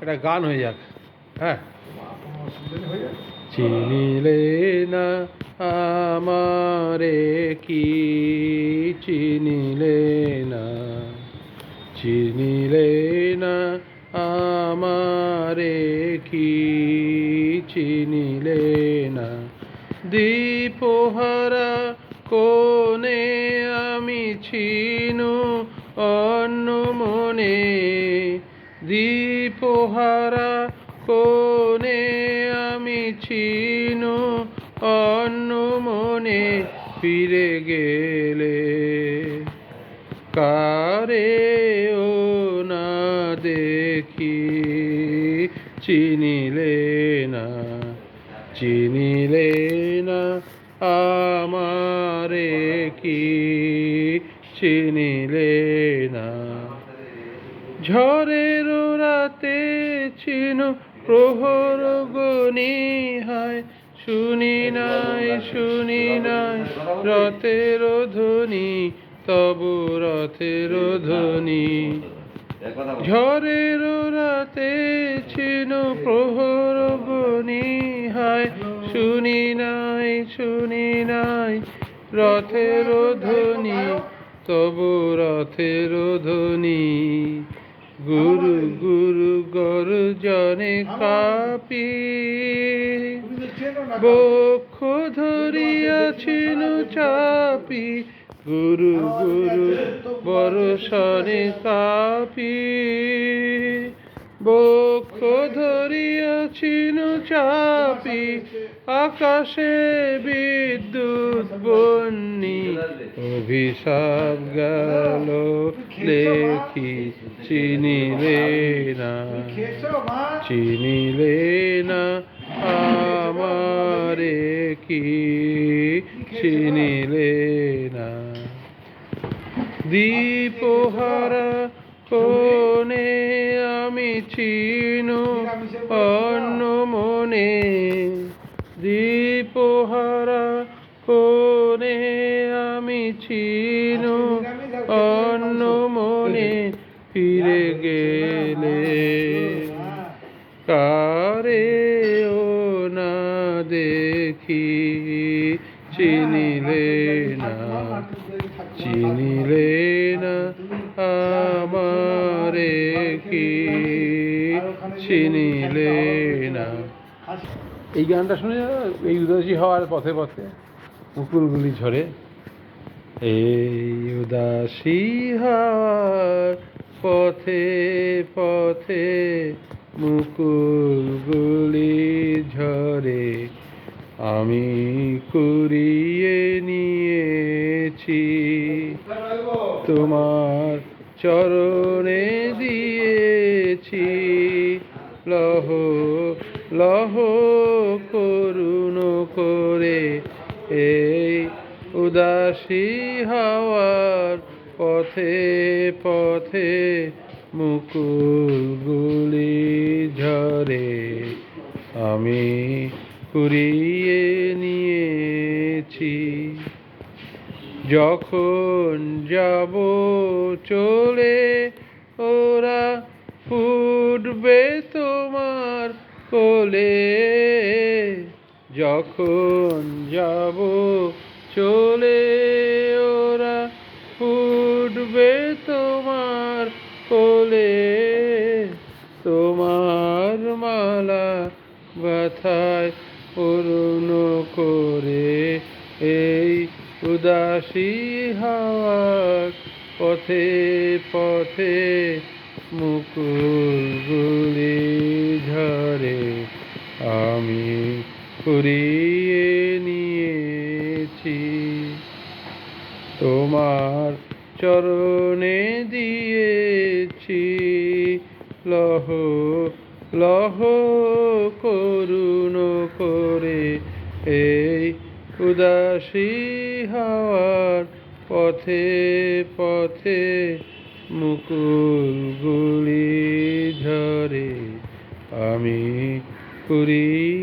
একটা গান হয়ে যাক। হ্যাঁ। চিনিলে না আমারে কি চিনিলে না? চিনিলে না আমারে কি চিনিলে না? দীপহারা কোনে আমি ছিনু অন্য মনে দীপহারা কোনে আমি ছিনু অন্য মনে ফিরে গেলে। কারে ও না দেখি, চিনিলে না চিনিলে না আমারে কি? চিনিলে না, ঝড়ের রাতে ছিন প্রহর গনি হায়। শুনি নাই শুনি নাই, রথের ধ্বনি, তবু রথের ধ্বনি। ঝড়ের রাতে ছিন প্রহর গনি হায়। শুনি নাই শুনি নাই, রথের ধ্বনি, তবু রথের ধ্বনি। গুরু গুরু গর্জনে কাপি বক্ষ ধরিয়াছিল চাপি। গুরু গুরু বরসনে কাপি বক্ষ ধরিয়াছিল চাপি আকাশে বিদ্যুৎ বন্যি অভিশাপ গেল লেখি চিনিলে না। চিনিলে না আমারে কি? চিনিলে না। দীপহারা কোনে আমি চিনু, অন্য মনে দীপহারা কোনে আমি চিনু, অন্য মনে ফিরে গেলে। কারে ও না দেখি, চিনিলে না, চিনিলে কি চিনিলে না। এই গানটা শুনে এই উদাসী হওয়ার পথে পথে মুকুলগুলি ঝরে। এই উদাসী হওয়ার পথে পথে মুকুলগুলি ঝরে। আমি তোমার চরণে দিয়েছি। লহ লহ করুণ করে এই উদাসী হাওয়ার পথে পথে মুকুলগুলি ঝরে। আমি কুড়িয়ে যখন যাব চলে ওরা ফুটবে তোমার কোলে। যখন যাব চলে ওরা ফুটবে তোমার কোলে। তোমার মালা ব্যথায় পূর্ণ করে এই উদাসী হাওয়ার পথে পথে মুকুলগুলি ঝরে আমি কুড়িয়ে নিয়েছি। তোমার চরণে দিয়েছি লহ লহ করুণ করে, এই উদাসী হাওয়ার পথে পথে মুকুলগুলি ঝরে। আমি কুড়িয়ে